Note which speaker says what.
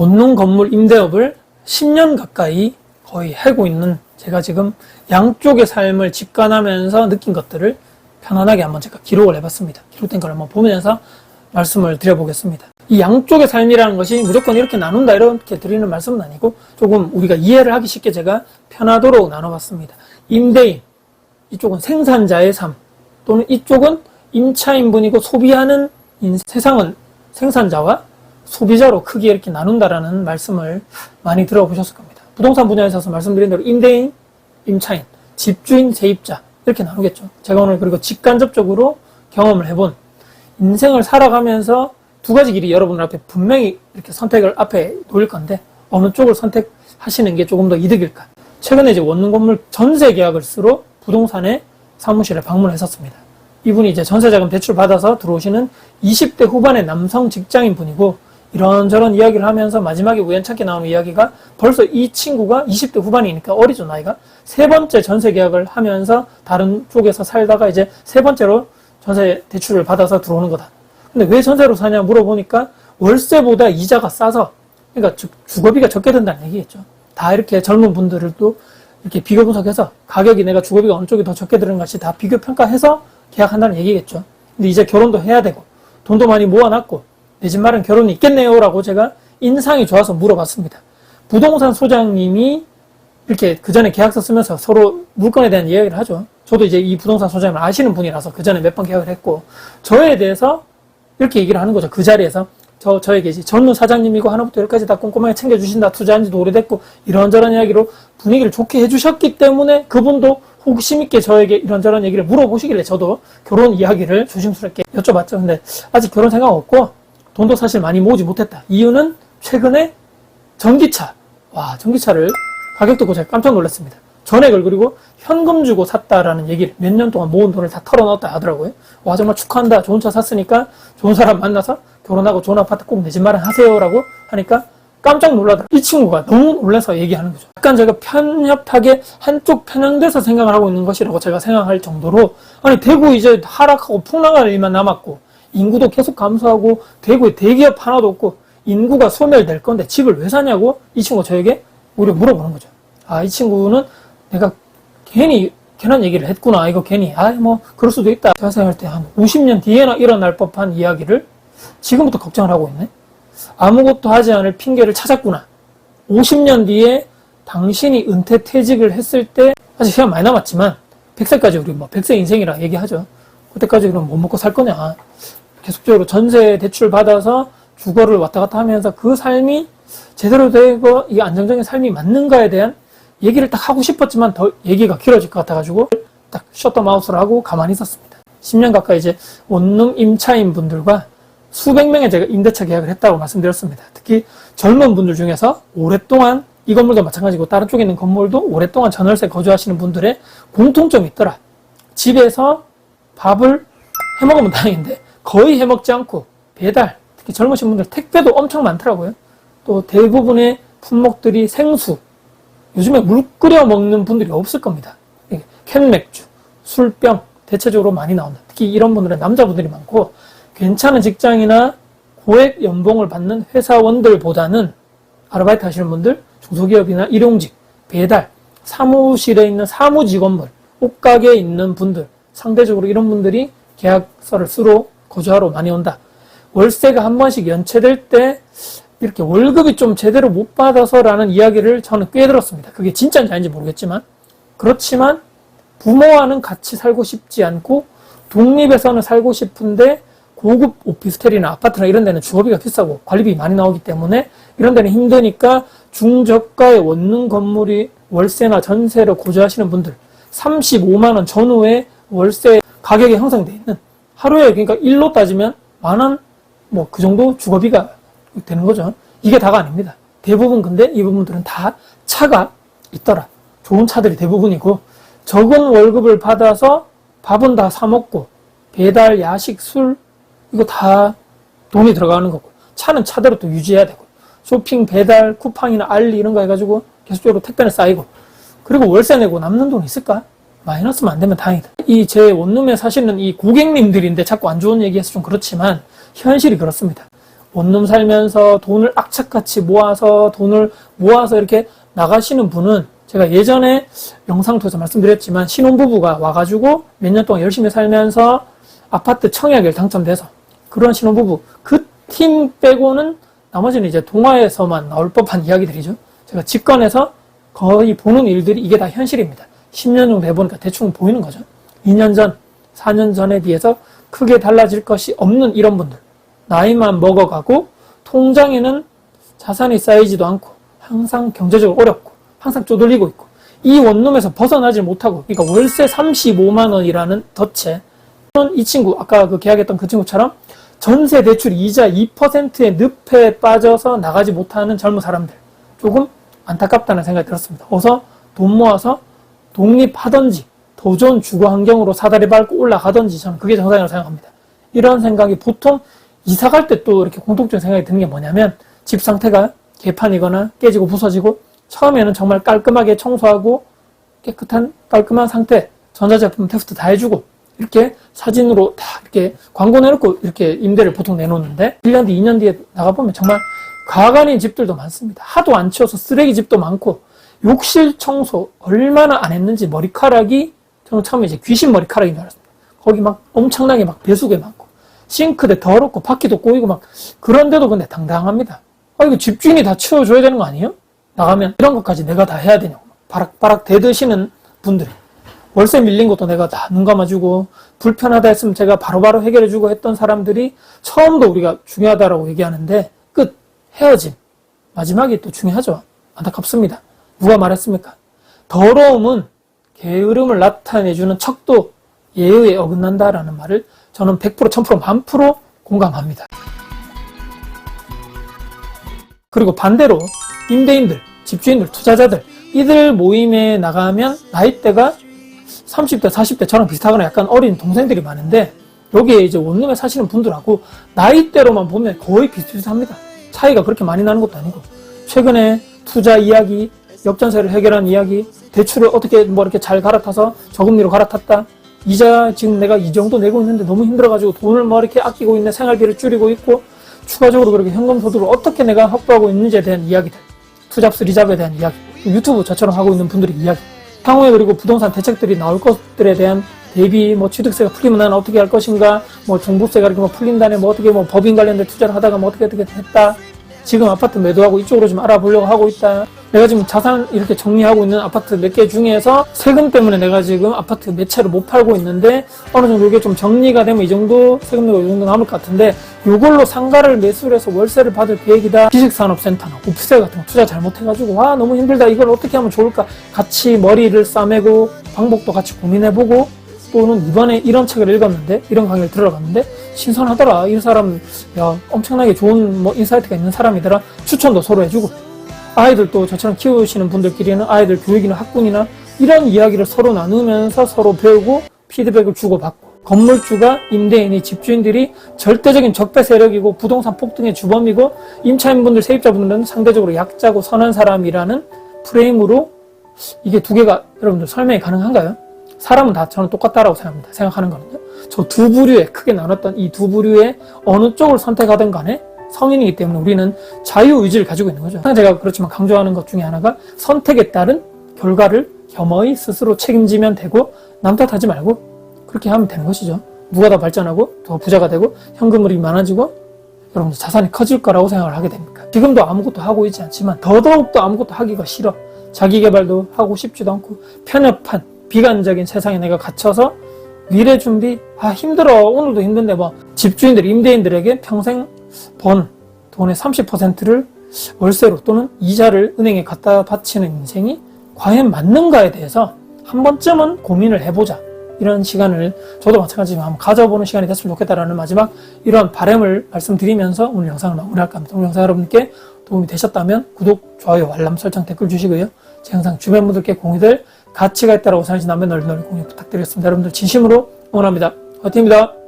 Speaker 1: 원룸 건물 임대업을 10년 가까이 거의 하고 있는 제가 지금 양쪽의 삶을 직관하면서 느낀 것들을 편안하게 한번 제가 기록을 해봤습니다. 기록된 걸 한번 보면서 말씀을 드려보겠습니다. 이 양쪽의 삶이라는 것이 무조건 이렇게 나눈다 이렇게 드리는 말씀은 아니고 조금 우리가 이해를 하기 쉽게 제가 편하도록 나눠봤습니다. 임대인, 이쪽은 생산자의 삶, 또는 이쪽은 임차인분이고 소비하는 인- 세상은 생산자와 소비자로 크게 이렇게 나눈다라는 말씀을 많이 들어보셨을 겁니다. 부동산 분야에 있어서 말씀드린 대로 임대인, 임차인, 집주인, 세입자 이렇게 나누겠죠. 제가 오늘 그리고 직간접적으로 경험을 해본 인생을 살아가면서 두 가지 길이 여러분들 앞에 분명히 이렇게 선택을 앞에 놓일 건데 어느 쪽을 선택하시는 게 조금 더 이득일까? 최근에 이제 원룸 건물 전세 계약을 쓰러 부동산의 사무실에 방문했었습니다. 이분이 이제 전세자금 대출 받아서 들어오시는 20대 후반의 남성 직장인 분이고 이런저런 이야기를 하면서 마지막에 우연찮게 나오는 이야기가 벌써 이 친구가 20대 후반이니까 어리죠 나이가 세 번째 전세 계약을 하면서 다른 쪽에서 살다가 이제 세 번째로 전세 대출을 받아서 들어오는 거다. 근데 왜 전세로 사냐 물어보니까 월세보다 이자가 싸서 그러니까 주- 주거비가 적게 든다는 얘기겠죠. 다 이렇게 젊은 분들을 또 이렇게 비교 분석해서 가격이 내가 주거비가 어느 쪽이 더 적게 드는 것이 다 비교 평가해서 계약한다는 얘기겠죠. 근데 이제 결혼도 해야 되고 돈도 많이 모아놨고 내 집 마련 결혼이 있겠네요 라고 제가 인상이 좋아서 물어봤습니다. 부동산 소장님이 이렇게 그 전에 계약서 쓰면서 서로 물건에 대한 이야기를 하죠. 저도 이제 이 부동산 소장님을 아시는 분이라서 그 전에 몇 번 계약을 했고 저에 대해서 이렇게 얘기를 하는 거죠. 그 자리에서 저 저에게 이제 전무 사장님이고 하나부터 열까지 다 꼼꼼하게 챙겨주신다. 투자한 지도 오래됐고 이런저런 이야기로 분위기를 좋게 해주셨기 때문에 그분도 호기심 있게 저에게 이런저런 얘기를 물어보시길래 저도 결혼 이야기를 조심스럽게 여쭤봤죠. 근데 아직 결혼 생각 없고 돈도 사실 많이 모으지 못했다. 이유는 최근에 전기차. 와, 전기차를 가격 듣고 제가 깜짝 놀랐습니다. 전액을 그리고 현금 주고 샀다라는 얘기를 몇 년 동안 모은 돈을 다 털어넣었다 하더라고요. 와, 정말 축하한다. 좋은 차 샀으니까 좋은 사람 만나서 결혼하고 좋은 아파트 꼭 내 집 마련 하세요라고 하니까 깜짝 놀라더라. 이 친구가 너무 놀라서 얘기하는 거죠. 약간 제가 편협하게 한쪽 편향돼서 생각을 하고 있는 것이라고 제가 생각할 정도로 아니 대구 이제 하락하고 풍랑할 일만 남았고 인구도 계속 감소하고 대구에 대기업 하나도 없고 인구가 소멸될 건데 집을 왜 사냐고 이 친구가 저에게 오히려 물어보는 거죠. 아, 이 친구는 내가 괜히 괜한 얘기를 했구나. 이거 괜히 아, 뭐 그럴 수도 있다. 제가 생각할 때 한 50년 뒤에나 일어날 법한 이야기를 지금부터 걱정을 하고 있네. 아무것도 하지 않을 핑계를 찾았구나. 50년 뒤에 당신이 은퇴 퇴직을 했을 때 아직 시간 많이 남았지만 100세까지 우리 뭐 100세 인생이라 얘기하죠. 그때까지 그럼 못 먹고 살 거냐. 계속적으로 전세 대출 받아서 주거를 왔다 갔다 하면서 그 삶이 제대로 되고 이 안정적인 삶이 맞는가에 대한 얘기를 딱 하고 싶었지만 더 얘기가 길어질 것 같아가지고 딱 셧더 마우스를 하고 가만히 있었습니다. 10년 가까이 이제 원룸 임차인 분들과 수백 명의 제가 임대차 계약을 했다고 말씀드렸습니다. 특히 젊은 분들 중에서 오랫동안 이 건물도 마찬가지고 다른 쪽에 있는 건물도 오랫동안 전월세 거주하시는 분들의 공통점이 있더라. 집에서 밥을 해먹으면 다행인데 거의 해먹지 않고 배달, 특히 젊으신 분들 택배도 엄청 많더라고요. 또 대부분의 품목들이 생수, 요즘에 물 끓여 먹는 분들이 없을 겁니다. 예, 캔 맥주, 술병 대체적으로 많이 나온다. 특히 이런 분들은 남자분들이 많고 괜찮은 직장이나 고액 연봉을 받는 회사원들보다는 아르바이트 하시는 분들, 중소기업이나 일용직, 배달, 사무실에 있는 사무직원물, 옷가게에 있는 분들, 상대적으로 이런 분들이 계약서를 쓰러 거주하러 많이 온다. 월세가 한 번씩 연체될 때 이렇게 월급이 좀 제대로 못 받아서라는 이야기를 저는 꽤 들었습니다. 그게 진짜인지 아닌지 모르겠지만 그렇지만 부모와는 같이 살고 싶지 않고 독립해서는 살고 싶은데 고급 오피스텔이나 아파트나 이런 데는 주거비가 비싸고 관리비 많이 나오기 때문에 이런 데는 힘드니까 중저가의 원룸 건물이 월세나 전세로 거주하시는 분들 35만 원 전후에 월세 가격이 형성돼 있는 하루에 그러니까 일로 따지면 만 원 뭐 그 정도 주거비가 되는 거죠. 이게 다가 아닙니다. 대부분 근데 이 부분들은 다 차가 있더라. 좋은 차들이 대부분이고 적은 월급을 받아서 밥은 다 사 먹고 배달, 야식, 술 이거 다 돈이 들어가는 거고 차는 차대로 또 유지해야 되고 쇼핑, 배달, 쿠팡이나 알리 이런 거 해가지고 계속적으로 택배는 쌓이고 그리고 월세 내고 남는 돈 있을까? 마이너스만 안 되면 다행이다. 이 제 원룸에 사시는 이 고객님들인데 자꾸 안 좋은 얘기해서 좀 그렇지만 현실이 그렇습니다. 원룸 살면서 돈을 악착같이 모아서 돈을 모아서 이렇게 나가시는 분은 제가 예전에 영상 통해서 말씀드렸지만 신혼부부가 와가지고 몇 년 동안 열심히 살면서 아파트 청약을 당첨돼서 그런 신혼부부 그 팀 빼고는 나머지는 이제 동화에서만 나올 법한 이야기들이죠. 제가 직관에서 거의 보는 일들이 이게 다 현실입니다. 10년 정도 해보니까 대충 보이는 거죠. 2년 전, 4년 전에 비해서 크게 달라질 것이 없는 이런 분들. 나이만 먹어가고 통장에는 자산이 쌓이지도 않고 항상 경제적으로 어렵고 항상 쪼들리고 있고 이 원룸에서 벗어나질 못하고 그러니까 월세 35만 원이라는 덫에 이 친구 아까 그 계약했던 그 친구처럼 전세 대출 이자 2%의 늪에 빠져서 나가지 못하는 젊은 사람들 조금 안타깝다는 생각이 들었습니다. 어서 돈 모아서 독립하든지 더 좋은 주거 환경으로 사다리 밟고 올라가든지 저는 그게 정상이라고 생각합니다. 이런 생각이 보통 이사 갈 때 또 이렇게 공통적인 생각이 드는 게 뭐냐면 집 상태가 개판이거나 깨지고 부서지고 처음에는 정말 깔끔하게 청소하고 깨끗한 깔끔한 상태 전자제품 테스트 다 해주고 이렇게 사진으로 다 이렇게 광고 내놓고 이렇게 임대를 보통 내놓는데 1년 뒤, 2년 뒤에 나가보면 정말 가관인 집들도 많습니다. 하도 안 치워서 쓰레기 집도 많고 욕실 청소 얼마나 안 했는지 머리카락이 저는 처음에 이제 귀신 머리카락인 줄 알았습니다. 거기 막 엄청나게 막 배수구 많고 싱크대 더럽고 바퀴도 꼬이고 막 그런데도 근데 당당합니다. 아 이거 집주인이 다 치워줘야 되는 거 아니에요? 나가면 이런 것까지 내가 다 해야 되냐고 바락바락 대드시는 분들이 월세 밀린 것도 내가 다 눈 감아주고 불편하다 했으면 제가 바로바로 해결해주고 했던 사람들이 처음도 우리가 중요하다라고 얘기하는데 끝 헤어짐 마지막이 또 중요하죠 안타깝습니다 누가 말했습니까 더러움은 게으름을 나타내주는 척도 예의에 어긋난다라는 말을 저는 100% 1000% 만프로 공감합니다 그리고 반대로 임대인들 집주인들 투자자들 이들 모임에 나가면 나이대가 30대, 40대 저랑 비슷하거나 약간 어린 동생들이 많은데 여기에 이제 원룸에 사시는 분들하고 나이대로만 보면 거의 비슷비슷합니다. 차이가 그렇게 많이 나는 것도 아니고 최근에 투자 이야기, 역전세를 해결한 이야기, 대출을 어떻게 뭐 이렇게 잘 갈아타서 저금리로 갈아탔다. 이자 지금 내가 이 정도 내고 있는데 너무 힘들어가지고 돈을 뭐 이렇게 아끼고 있네 생활비를 줄이고 있고 추가적으로 그렇게 현금 소득을 어떻게 내가 확보하고 있는지에 대한 이야기들, 투잡스 리잡에 대한 이야기, 유튜브 저처럼 하고 있는 분들의 이야기, 향후에 그리고 부동산 대책들이 나올 것들에 대한 대비 뭐 취득세가 풀리면 나는 어떻게 할 것인가 뭐 종부세가 이렇게 뭐 풀린다네 뭐 어떻게 뭐 법인 관련된 투자를 하다가 뭐 어떻게 어떻게 했다 지금 아파트 매도하고 이쪽으로 좀 알아보려고 하고 있다. 내가 지금 자산 이렇게 정리하고 있는 아파트 몇 개 중에서 세금 때문에 내가 지금 아파트 몇 채를 못 팔고 있는데 어느 정도 이게 좀 정리가 되면 이 정도 세금료가 이 정도 남을 것 같은데 이걸로 상가를 매수를 해서 월세를 받을 계획이다. 지식산업센터나 오프세 같은 거 투자 잘못해가지고 와 너무 힘들다. 이걸 어떻게 하면 좋을까? 같이 머리를 싸매고 방법도 같이 고민해보고 또는 이번에 이런 책을 읽었는데 이런 강의를 들어갔는데 신선하더라 이 사람 야 엄청나게 좋은 뭐 인사이트가 있는 사람이더라 추천도 서로 해주고 아이들도 저처럼 키우시는 분들끼리는 아이들 교육이나 학군이나 이런 이야기를 서로 나누면서 서로 배우고 피드백을 주고받고 건물주가 임대인이 집주인들이 절대적인 적폐 세력이고 부동산 폭등의 주범이고 임차인분들 세입자분들은 상대적으로 약자고 선한 사람이라는 프레임으로 이게 두 개가 여러분들 설명이 가능한가요? 사람은 다 저는 똑같다라고 생각합니다. 생각하는 거는요. 저 두 부류에 크게 나눴던 이 두 부류에 어느 쪽을 선택하든 간에 성인이기 때문에 우리는 자유의지를 가지고 있는 거죠. 항상 제가 그렇지만 강조하는 것 중에 하나가 선택에 따른 결과를 겸허히 스스로 책임지면 되고 남 탓하지 말고 그렇게 하면 되는 것이죠. 누가 더 발전하고 더 부자가 되고 현금물이 많아지고 여러분 자산이 커질 거라고 생각을 하게 됩니까? 지금도 아무것도 하고 있지 않지만 더더욱더 아무것도 하기가 싫어. 자기 개발도 하고 싶지도 않고 편협한 비관적인 세상에 내가 갇혀서 미래 준비 아 힘들어 오늘도 힘든데 뭐 집주인들 임대인들에게 평생 번 돈의 30%를 월세로 또는 이자를 은행에 갖다 바치는 인생이 과연 맞는가에 대해서 한 번쯤은 고민을 해보자. 이런 시간을 저도 마찬가지지만 한번 가져보는 시간이 됐으면 좋겠다라는 마지막 이런 바람을 말씀드리면서 오늘 영상을 마무리할까 합니다. 오늘 영상 여러분께 도움이 되셨다면 구독, 좋아요, 알람 설정, 댓글 주시고요. 제 영상 주변 분들께 공유될 가치가 있다고 생각하시다면 널리 널리 공유 부탁드리겠습니다. 여러분들 진심으로 응원합니다. 화이팅입니다.